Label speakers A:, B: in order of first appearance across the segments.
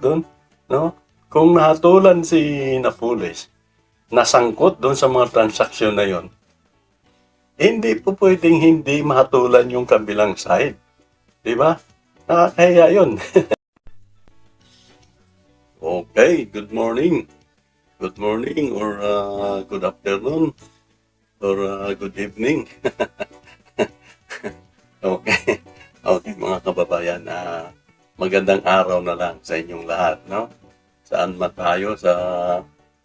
A: doon, no? Kung nahatulan si Napoles, nasangkot doon sa mga transaksyon na yon, hindi po pwedeng hindi mahatulan yung kabilang side. Di ba? Nakakahiya yun. okay, good morning. Good morning or uh, good afternoon or uh, good evening. okay. Okay, mga kababayan, na magandang araw na lang sa inyong lahat, no? Saan man tayo sa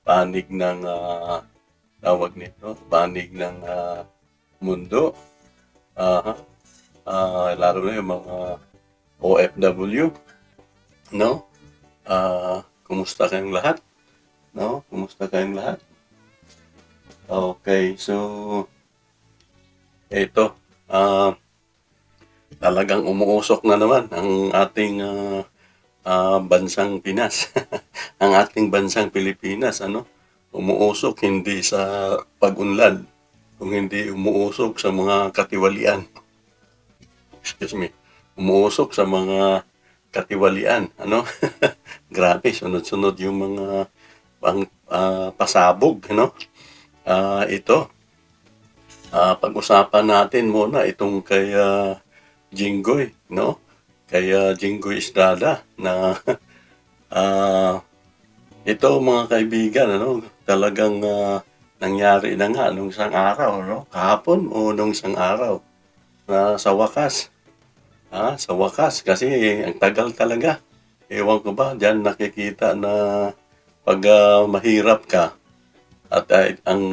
A: panig ng ah, tawag nito, panig ng ah, mundo. Aha. Ah, lalo na yung mga OFW, no? Ah, kumusta kayong lahat? No? Kumusta kayong lahat? Okay, so ito, ah talagang umuusok na naman ang ating ah, ah, bansang Pinas. ang ating bansang Pilipinas, ano? Umuusok hindi sa pag-unlad, kung hindi umuusok sa mga katiwalian. Excuse me. Umuusok sa mga katiwalian, ano? Grabe, sunod-sunod yung mga pang, ah, pasabog, ano? Ah, ito. Ah, pag-usapan natin muna itong kay ah, Jinggoy, no? Kaya Jinggoy Estrada na ah ito mga kaibigan, ano, talagang ah, nangyari na nga nung isang araw, no? Kahapon o nung isang araw na sa wakas. Ah, sa wakas kasi ang tagal talaga. Ewan ko ba, diyan nakikita na pag ah, mahirap ka at ah, ang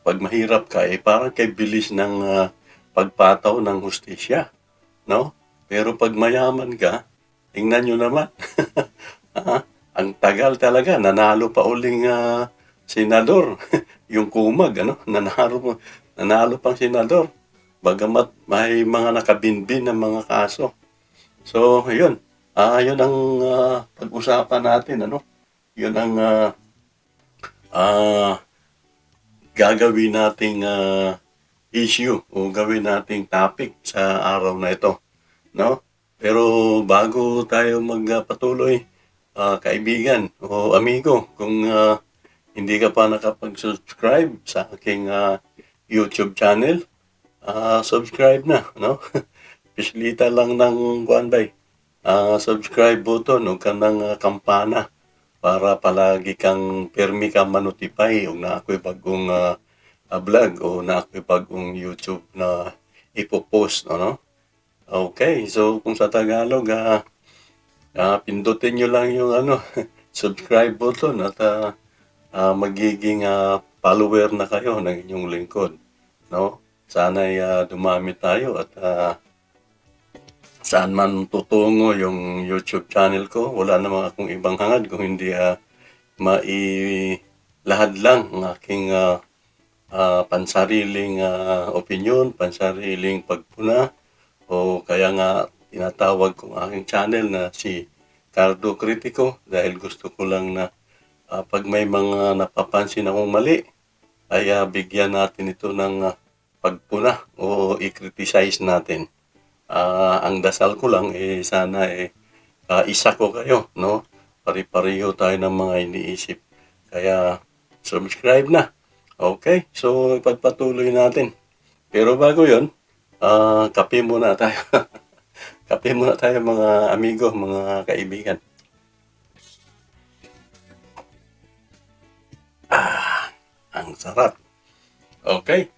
A: pag mahirap ka eh parang kay bilis ng ah, pagpataw ng hustisya no? Pero pag mayaman ka, tingnan nyo naman. Ah, ang tagal talaga, nanalo pa uling ah, senador. yung kumag, ano? Nanalo, nanalo pang senador. Bagamat may mga nakabinbin ng mga kaso. So, yun. Ah, yun ang ah, pag-usapan natin, ano? Yun ang ah, ah, gagawin nating ah, issue o gawin nating topic sa araw na ito. No? Pero bago tayo magpatuloy, ah, kaibigan o amigo, kung ah, hindi ka pa nakapag-subscribe sa aking ah, YouTube channel, ah, subscribe na, no? Pislita lang ng Guanbay. Ah, subscribe button o kanang ah, kampana para palagi kang permi ka manotify o na ako'y bagong ah, ah, vlog o na YouTube na ipopost, ano? Okay, so kung sa Tagalog, ah, ah, pindutin nyo lang yung ano, subscribe button at ah, ah, magiging ah, follower na kayo ng inyong lingkod. No? Sana ay dumami tayo at ah, saan man tutungo yung YouTube channel ko, wala namang akong ibang hangad kung hindi uh, mailahad lang ang aking ah, ah, pansariling ah, opinion, pansariling pagpuna, o kaya nga tinatawag kong aking channel na si Cardo Critico dahil gusto ko lang na ah, pag may mga napapansin akong mali, ay ah, bigyan natin ito ng ah, pagpuna o i-criticize natin. Ah, ang dasal ko lang eh sana eh ah, isa ko kayo, no? Pari-pareho tayo ng mga iniisip. Kaya subscribe na. Okay, so ipagpatuloy natin. Pero bago 'yon, ah kape muna tayo. kape muna tayo mga amigo, mga kaibigan. Ah, ang sarap. Okay.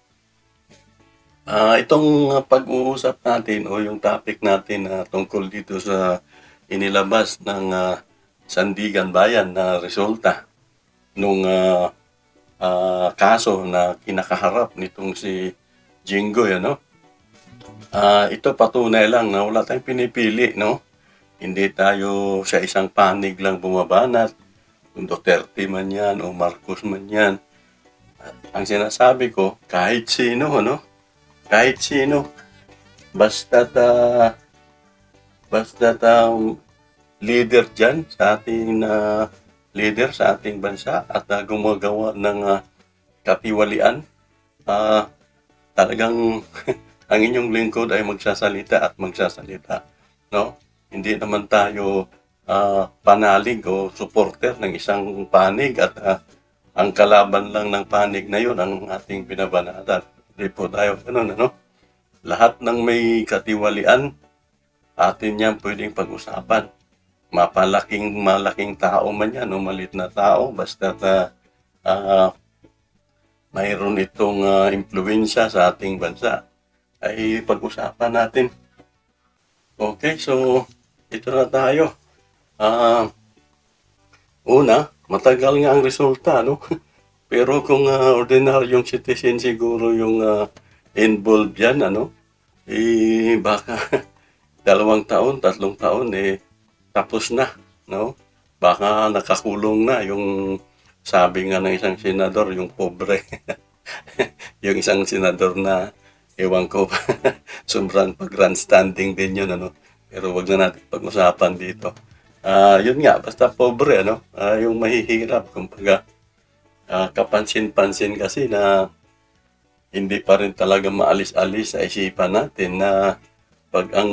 A: Ah, itong pag-uusap natin o yung topic natin na tungkol dito sa inilabas ng ah, Sandigan Bayan na resulta nung ah, ah, kaso na kinakaharap nitong si Jinggoy, ano? Ah, ito patunay lang na wala tayong pinipili, no? Hindi tayo sa isang panig lang bumabanat, kung Duterte man yan o Marcos man yan. At ang sinasabi ko, kahit sino, ano? Kahit sino, basta ta, basta ta leader dyan sa ating na leader sa ating bansa at ah, gumagawa ng ah, katiwalian, ah, talagang ang inyong lingkod ay magsasalita at magsasalita. No? Hindi naman tayo ah, panalig o supporter ng isang panig at ah, ang kalaban lang ng panig na yun ang ating binabanatan. Hindi po tayo ganun, ano? Lahat ng may katiwalian, atin yan pwedeng pag-usapan. Mapalaking, malaking tao man yan o malit na tao, basta na ah, mayroon itong ah, impluensya sa ating bansa, ay pag-usapan natin. Okay, so ito na tayo. Ah, una, matagal nga ang resulta, no? Pero kung ah, ordinaryong citizen siguro yung ah, involved yan, ano? Eh, baka dalawang taon, tatlong taon, eh, tapos na, no? Baka nakakulong na yung sabi nga ng isang senador, yung pobre. yung isang senador na, ewan ko, sobrang pag-grandstanding din yun, ano? Pero wag na natin pag-usapan dito. Ah, yun nga, basta pobre, ano? Ah, yung mahihirap, kumbaga, ah, kapansin-pansin kasi na hindi pa rin talaga maalis-alis sa isipan natin na pag ang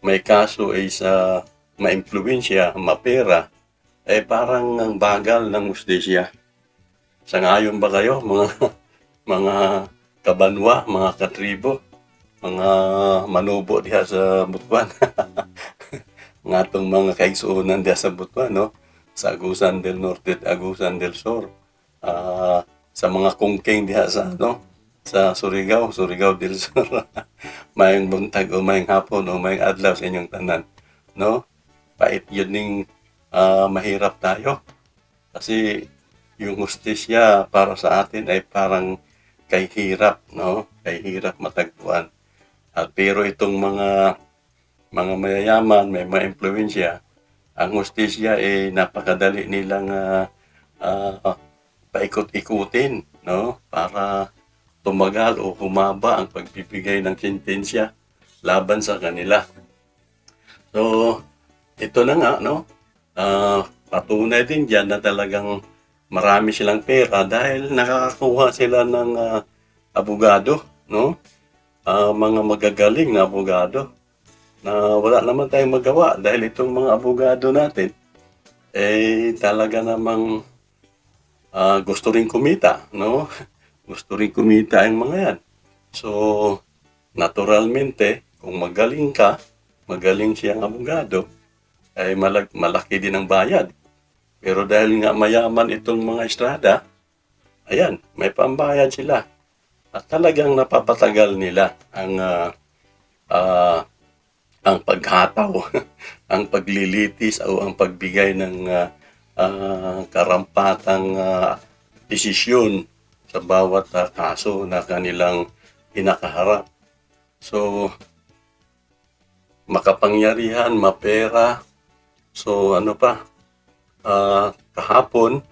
A: may kaso ay sa maimpluwensya, mapera, eh parang ang bagal ng ustisya. Sangayon ba kayo, mga mga kabanwa, mga katribo, mga manubo diha sa Butuan? nga itong mga kaigsuunan diha sa Butuan, no? Sa Agusan del Norte at Agusan del Sur. Ah, sa mga kungking diha sa ano, sa Surigao, Surigao del Sur. mayang buntag o mayang hapon o mayang adlaw sa inyong tanan. No? Pait yun ning ah, mahirap tayo. Kasi yung hustisya para sa atin ay parang kay hirap, no? Kay hirap matagpuan. At pero itong mga mga mayayaman, may mga impluensya, ang hustisya ay napakadali nilang ah, ah, paikot-ikutin, no? Para tumagal o humaba ang pagbibigay ng sentensya laban sa kanila. So, ito na nga, no? Ah, patunay din dyan na talagang marami silang pera dahil nakakakuha sila ng ah, abogado, no? Ah, mga magagaling na abogado na wala naman tayong magawa dahil itong mga abogado natin eh talaga namang ah, gusto rin kumita, no? Gusto rin kumita ang mga yan. So, naturalmente, kung magaling ka, magaling siyang abogado, ay malag, malaki din ang bayad. Pero dahil nga mayaman itong mga estrada, ayan, may pambayad sila. At talagang napapatagal nila ang ah, ah, ang paghataw, ang paglilitis o ang pagbigay ng ah, ah, karampatang ah, desisyon sa bawat ah, kaso na kanilang inakaharap. So, makapangyarihan, mapera. So, ano pa, ah, kahapon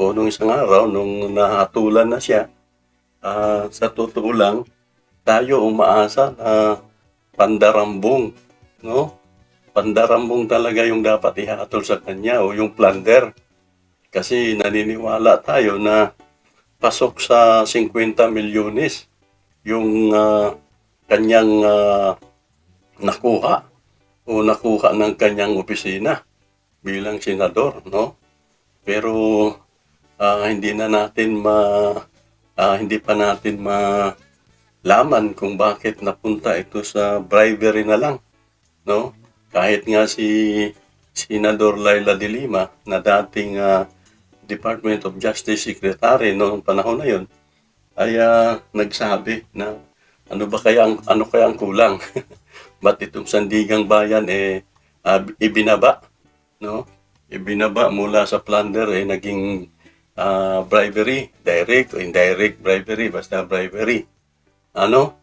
A: o nung isang araw, nung nahatulan na siya, ah, sa totoo lang, tayo umaasa na pandarambong, no? Pandarambong talaga yung dapat ihatol sa kanya o yung plunder. Kasi naniniwala tayo na pasok sa 50 milyones yung ah, kanyang ah, nakuha o nakuha ng kanyang opisina bilang senador, no? Pero ah, hindi na natin ma ah, hindi pa natin malaman kung bakit napunta ito sa bribery na lang, no? Kahit nga si Senador Laila de Lima na dating ah, Department of Justice Secretary noong panahon na yon ay ah, nagsabi na ano ba kaya ang ano kaya ang kulang? Ba't itong sandigang bayan eh ah, ibinaba, no? Ibinaba mula sa plunder eh naging ah, bribery, direct o indirect bribery, basta bribery. Ano?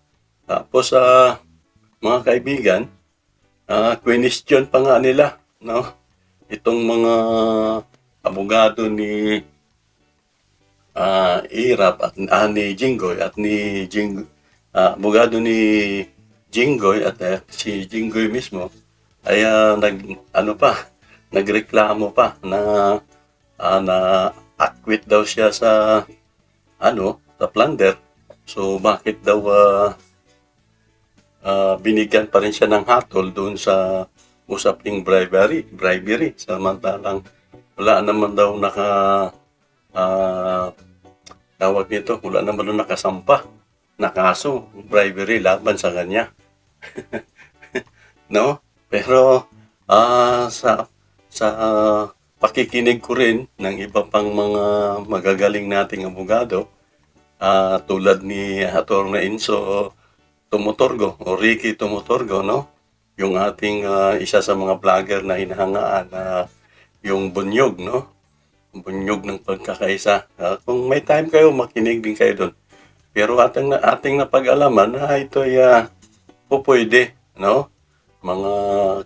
A: Tapos sa mga kaibigan, ah question pa nga nila, no? Itong mga abogado ni ah Irap at ah, ni Jinggoy at ni Jing ah, abogado ni Jinggoy at eh, si Jinggoy mismo ay ah, nag ano pa nagreklamo pa na ah, na acquit daw siya sa ano sa plunder so bakit daw ah, ah, binigyan pa rin siya ng hatol doon sa usaping bribery, bribery. Samantalang wala naman daw naka ah, tawag nito, wala naman daw nakasampa na kaso, bribery laban sa kanya. no? Pero ah sa sa pakikinig ko rin ng iba pang mga magagaling nating abogado ah, tulad ni Atty. Enzo Tumutorgo o Ricky Tumutorgo, no? Yung ating ah, isa sa mga vlogger na hinahangaan na yung bunyog, no? Bunyog ng pagkakaisa. Ah, kung may time kayo, makinig din kayo doon. Pero ating, ating napag-alaman na ito ay ah, po pwede, no? Mga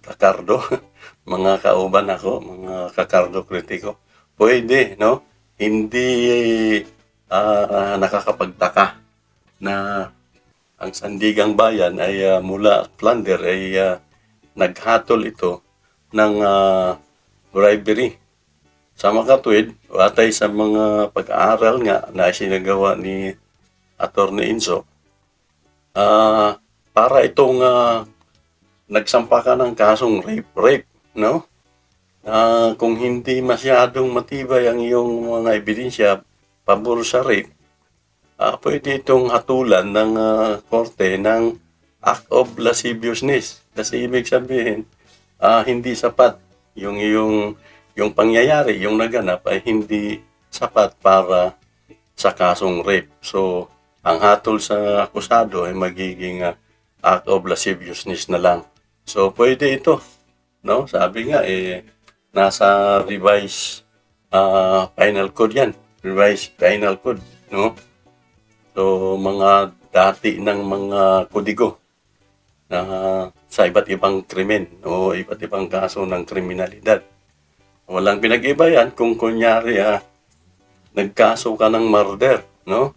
A: kakardo, mga kauban ako, mga kakardo kritiko. Pwede, no? Hindi ah, nakakapagtaka na ang Sandigang Bayan ay ah, mula Plunder ay ah, naghatol ito ng ah, bribery. Sa makatwid, atay sa mga pag-aaral nga na sinagawa ni Atty. Enzo, ah, para itong ah, nagsampa ka ng kasong rape, rape, no? Ah, kung hindi masyadong matibay ang iyong mga ebidensya pabor sa rape, ah, pwede itong hatulan ng ah, korte ng act of lasciviousness. Kasi ibig sabihin, ah, hindi sapat yung yung yung pangyayari, yung naganap ay hindi sapat para sa kasong rape. So, ang hatol sa akusado ay magiging ah, act of lasciviousness na lang. So, pwede ito. No? Sabi nga, eh, nasa revised ah, final code yan. Revised final code. No? So, mga dati ng mga kodigo na sa iba't ibang krimen o iba't ibang kaso ng kriminalidad. Walang pinag-iba yan kung kunyari ah, nagkaso ka ng murder, no?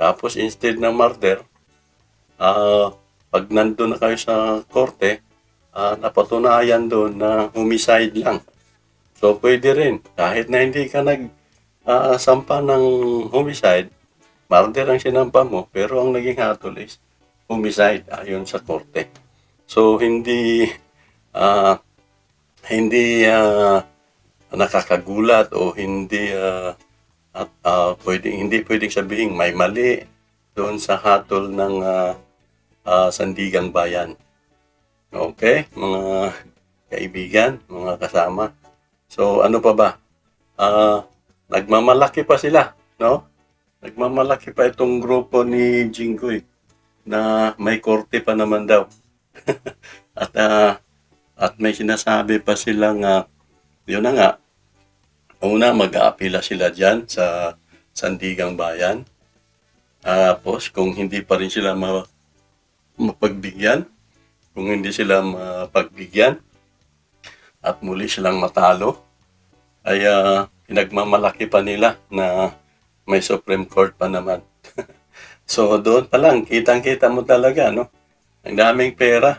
A: Tapos instead ng murder, ah, pag nandun na kayo sa korte, ah, napatunayan doon na homicide lang. So pwede rin, kahit na hindi ka nag ah, sampa ng homicide, murder ang sinampa mo, pero ang naging hatol is homicide ayon sa korte. So hindi ah, hindi ah, nakakagulat o hindi ah, at ah, pwedeng hindi pwedeng sabihin may mali doon sa hatol ng ah, ah, Sandigang Bayan. Okay, mga kaibigan, mga kasama. So ano pa ba? Ah, nagmamalaki pa sila, no? Nagmamalaki pa itong grupo ni Jinggoy na may korte pa naman daw. at ah, at may sinasabi pa silang ah, yun na nga, una mag-aapila sila dyan sa Sandigang Bayan. Tapos kung hindi pa rin sila ma- mapagbigyan, kung hindi sila mapagbigyan at muli silang matalo, ay ah, pinagmamalaki pa nila na may Supreme Court pa naman. so doon pa lang, kitang-kita mo talaga, no? Ang daming pera.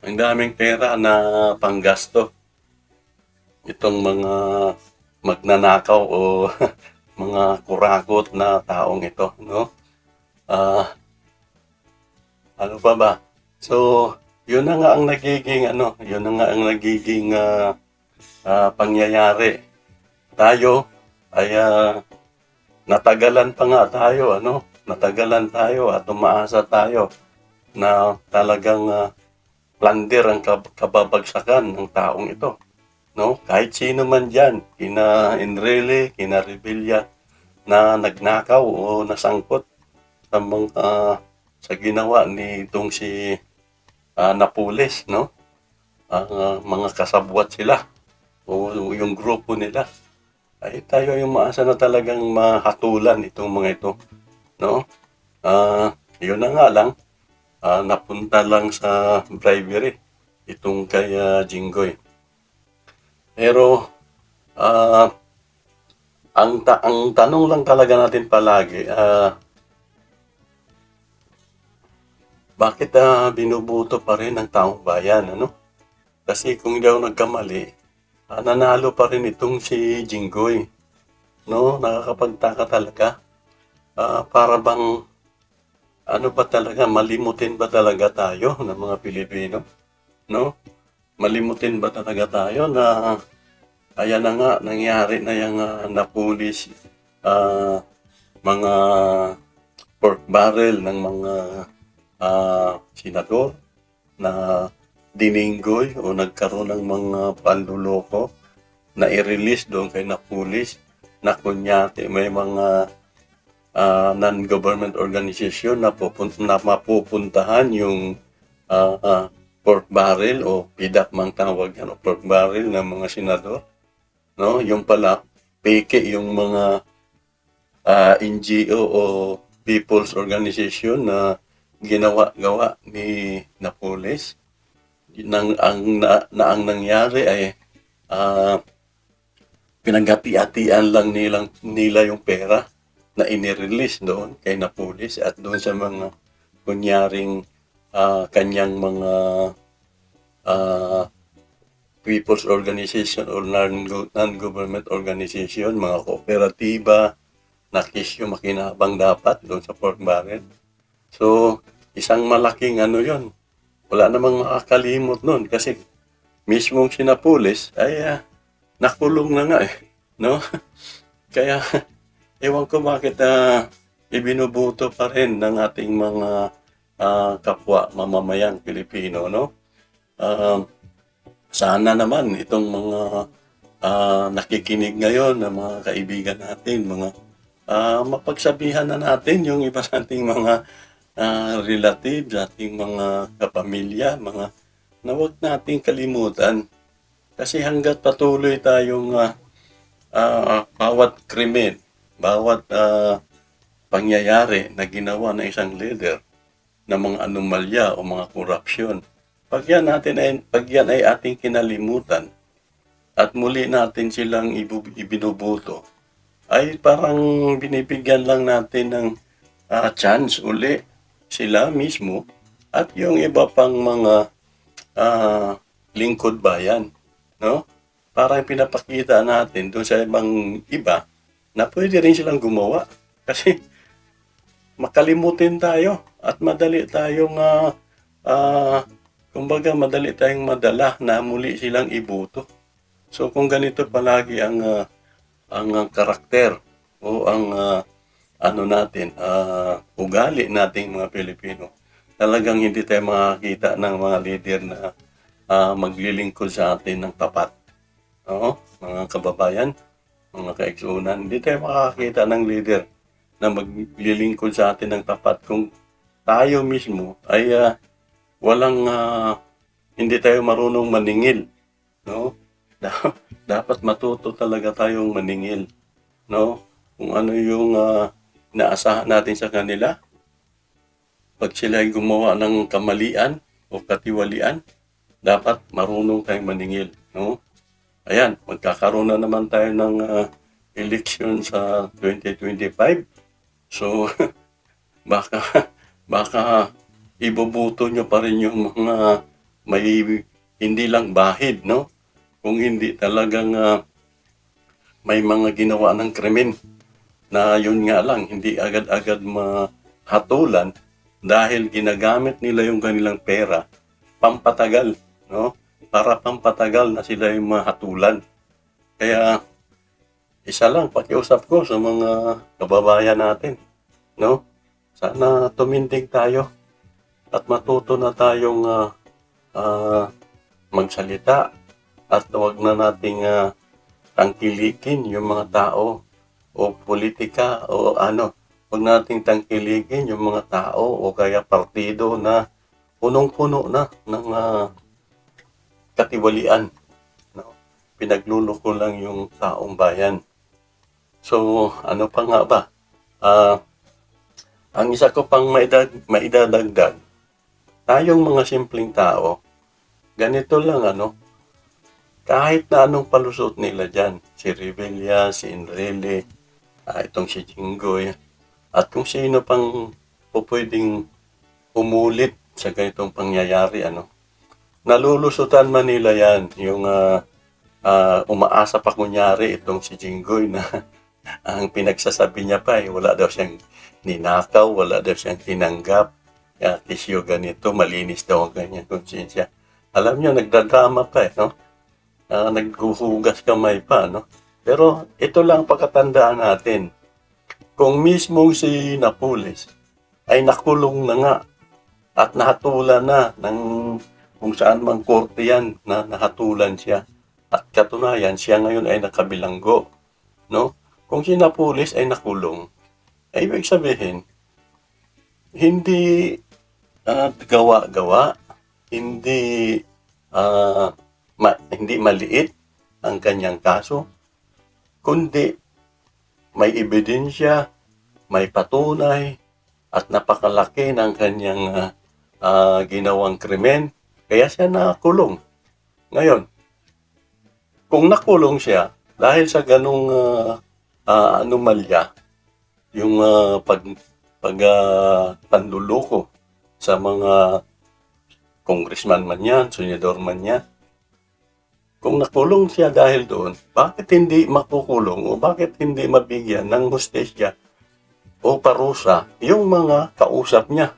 A: Ang daming pera na panggasto. Itong mga magnanakaw o mga kurakot na taong ito, no? Ah, ano pa ba? So, yun na nga ang nagiging ano, yun na nga ang nagiging ah, ah, pangyayari. Tayo ay ah, natagalan pa nga tayo, ano? Natagalan tayo at umaasa tayo na talagang ah, plunder ang kab- kababagsakan ng taong ito. No? Kahit sino man dyan, kina Enrile, kina Revilla, na nagnakaw o nasangkot sa mga sa ginawa ni itong si ah, Napoles, no? Ah, mga kasabwat sila o yung grupo nila. Ay tayo yung maasa na talagang mahatulan itong mga ito, no? Ah, yun na nga lang, ah, napunta lang sa bribery itong kay ah, Jinggoy. Pero ah, ang ta- ang tanong lang talaga natin palagi, ah, bakit ah, binubuto pa rin ng taong bayan, ano? Kasi kung ako nagkamali, ah, nanalo pa rin itong si Jinggoy. No, nakakapagtaka talaga. Ah, para bang ano ba talaga, malimutin ba talaga tayo ng mga Pilipino? No? Malimutin ba talaga tayo na ayan na nga, nangyari na yung uh, napulis ah, mga pork barrel ng mga ah, senador na dininggoy o nagkaroon ng mga panluloko na i-release doon kay Napulis na kunyati may mga ah, non-government organization na, pupun- na mapupuntahan yung ah, ah, pork barrel o PIDAP mang tawag yan o pork barrel ng mga senador. No? Yung pala, peke yung mga ah, NGO o people's organization na ginawa-gawa ni Napoles. Nang, ang, na, na ang nangyari ay ah, pinaghati-hatian lang nilang, nila yung pera na inirelease doon kay Napoles at doon sa mga kunyaring ah, kanyang mga ah, people's organization or non- non-government organization, mga kooperatiba, na kisyo makinabang dapat doon sa pork barrel. So, isang malaking ano yon Wala namang makakalimot noon kasi mismong sinapulis ay ah, nakulong na nga eh. No? Kaya, ewan ko bakit ah, ibinubuto pa rin ng ating mga ah, kapwa mamamayang Pilipino, no? Um, sana naman itong mga ah, nakikinig ngayon na mga kaibigan natin, mga ah, mapagsabihan na natin yung iba sa ating mga ah, relatives, ating mga kapamilya, mga na huwag nating kalimutan. Kasi hanggat patuloy tayong ah, ah, bawat krimen, bawat ah, pangyayari na ginawa ng isang leader na mga anomalya o mga korupsyon, pag yan, natin ay, pag yan ay ating kinalimutan at muli natin silang ibinubuto, ay parang binibigyan lang natin ng ah, chance uli sila mismo at yung iba pang mga ah, lingkod bayan, no? Parang pinapakita natin doon sa ibang iba na pwede rin silang gumawa kasi makalimutin tayo at madali tayong ah, ah, kumbaga madali tayong madala na muli silang ibuto. So kung ganito palagi ang ah, ang ah, karakter o ang ah, ano natin, ah, ugali nating mga Pilipino, talagang hindi tayo makakita ng mga leader na ah, maglilingkod sa atin ng tapat. Oo, mga kababayan, mga kaigsunan, hindi tayo makakita ng leader na maglilingkod sa atin ng tapat kung tayo mismo ay ah, walang ah, hindi tayo marunong maningil, no? Da- Dapat matuto talaga tayong maningil, no? Kung ano yung ah, naasahan natin sa kanila. Pag sila ay gumawa ng kamalian o katiwalian, dapat marunong tayong maningil, no? Ayan, magkakaroon na naman tayo ng ah, election sa 2025. So, baka baka iboboto nyo pa rin yung mga may hindi lang bahid, no? Kung hindi talagang ah, may mga ginawa ng krimen na yun nga lang, hindi agad-agad mahatulan dahil ginagamit nila yung kanilang pera pampatagal, no? Para pampatagal na sila yung mahatulan. Kaya, isa lang, pakiusap ko sa mga kababayan natin, no? Sana tumindig tayo at matuto na tayong ah, ah, magsalita at huwag na nating ah, tangkilikin yung mga tao o politika o ano, huwag nating tangkilikin yung mga tao o kaya partido na punong-puno na ng ah, katiwalian. No? Pinagluloko lang yung taong bayan. So, ano pa nga ba? Ah, ang isa ko pang maidag, maidadagdag, tayong mga simpleng tao, ganito lang ano, kahit na anong palusot nila dyan, si Revilla, si Enrile, ah, itong si Jinggoy, at kung sino pang po pwedeng umulit sa ganitong pangyayari, ano, nalulusutan man nila yan, yung ah, ah, umaasa pa kunyari itong si Jinggoy na ang pinagsasabi niya pa eh, wala daw siyang ninakaw, wala daw siyang tinanggap, kaya tisyo ganito, malinis daw ang kanyang konsensya. alam niyo, nagdadrama pa eh, no? Ah, naghuhugas kamay pa, no? Pero ito lang pagkatandaan natin. Kung mismong si Napoles ay nakulong na nga at nahatulan na ng kung saan mang korte yan na nahatulan siya. At katunayan, siya ngayon ay nakabilanggo. No? Kung si Napoles ay nakulong, ay ibig sabihin, hindi ah, gawa-gawa, hindi ah, ma- hindi maliit ang kanyang kaso, kundi may ebidensya, may patunay, at napakalaki ng kanyang ah, ah, ginawang krimen, kaya siya nakulong. Ngayon, kung nakulong siya dahil sa ganong ah, ah, anomalya, yung ah, pag pag panluloko sa mga congressman man yan, senador man yan, kung nakulong siya dahil doon, bakit hindi makukulong o bakit hindi mabigyan ng hustisya o parusa yung mga kausap niya?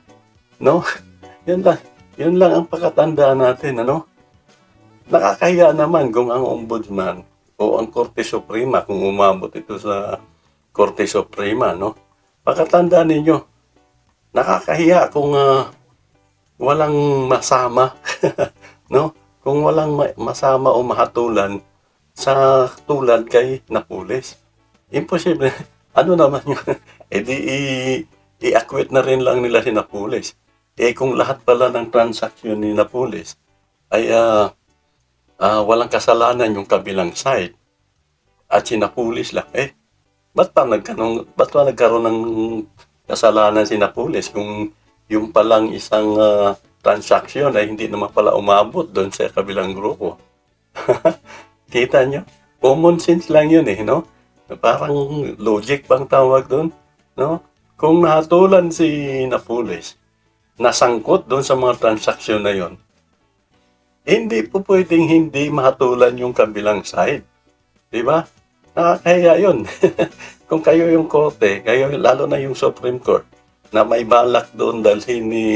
A: No? Yan lang. Yun lang ang pagkatandaan natin, ano? Nakakahiya naman kung ang ombudsman o ang Korte Suprema, kung umabot ito sa Korte Suprema, no? Pagkatandaan ninyo, nakakahiya kung ah, walang masama, no? Kung walang ma- masama o mahatulan sa tulad kay Napoles. Imposible. Ano naman yun? e di i-acquit na rin lang nila si Napoles. Eh kung lahat pala ng transaksyon ni Napoles ay ah, ah, walang kasalanan yung kabilang side at si Napoles lang, eh, ba't pa nagkaroon, ba't pa nagkaroon ng kasalanan si Napoles kung yung palang isang ah, transaksyon ay hindi naman pala umabot doon sa kabilang grupo. Kita nyo? Common sense lang yun eh, no? Parang logic bang tawag doon, no? Kung nahatulan si Napoles, nasangkot doon sa mga transaksyon na yon, hindi po pwedeng hindi mahatulan yung kabilang side. Di ba? Nakakahiya yun. Kung kayo yung korte, kayo, lalo na yung Supreme Court, na may balak doon dalhin ni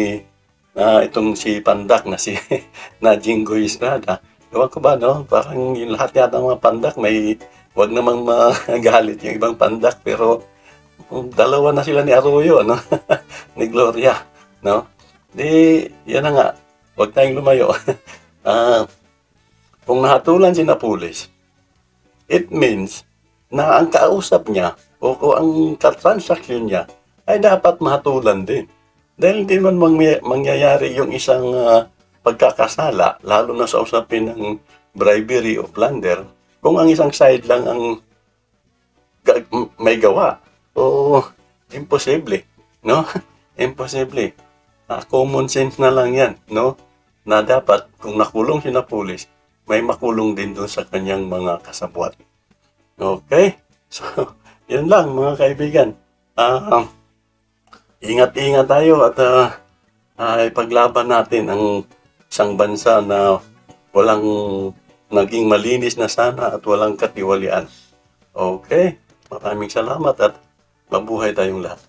A: ah, itong si Pandak na si na Jingo Estrada. Ewan ko ba, no? Parang yung lahat yata ng mga Pandak may wag namang magalit yung ibang Pandak pero dalawa na sila ni Arroyo, no? ni Gloria, no? Di, yan na nga. Huwag tayong lumayo. Ah, kung nahatulan si Napoles, it means na ang kausap niya o kung ang transaction niya ay dapat mahatulan din. Dahil hindi man mangya- mangyayari yung isang ah, pagkakasala, lalo na sa usapin ng bribery o plunder, kung ang isang side lang ang may gawa. O imposible, no? imposible. Ah, common sense na lang yan, no? Na dapat, kung nakulong si Napoles, may makulong din doon sa kanyang mga kasabwat. Okay? So, yun lang mga kaibigan. Ah, ingat-ingat tayo at ah, ah, ipaglaban natin ang isang bansa na walang naging malinis na sana at walang katiwalian. Okay? Maraming salamat at mabuhay tayong lahat.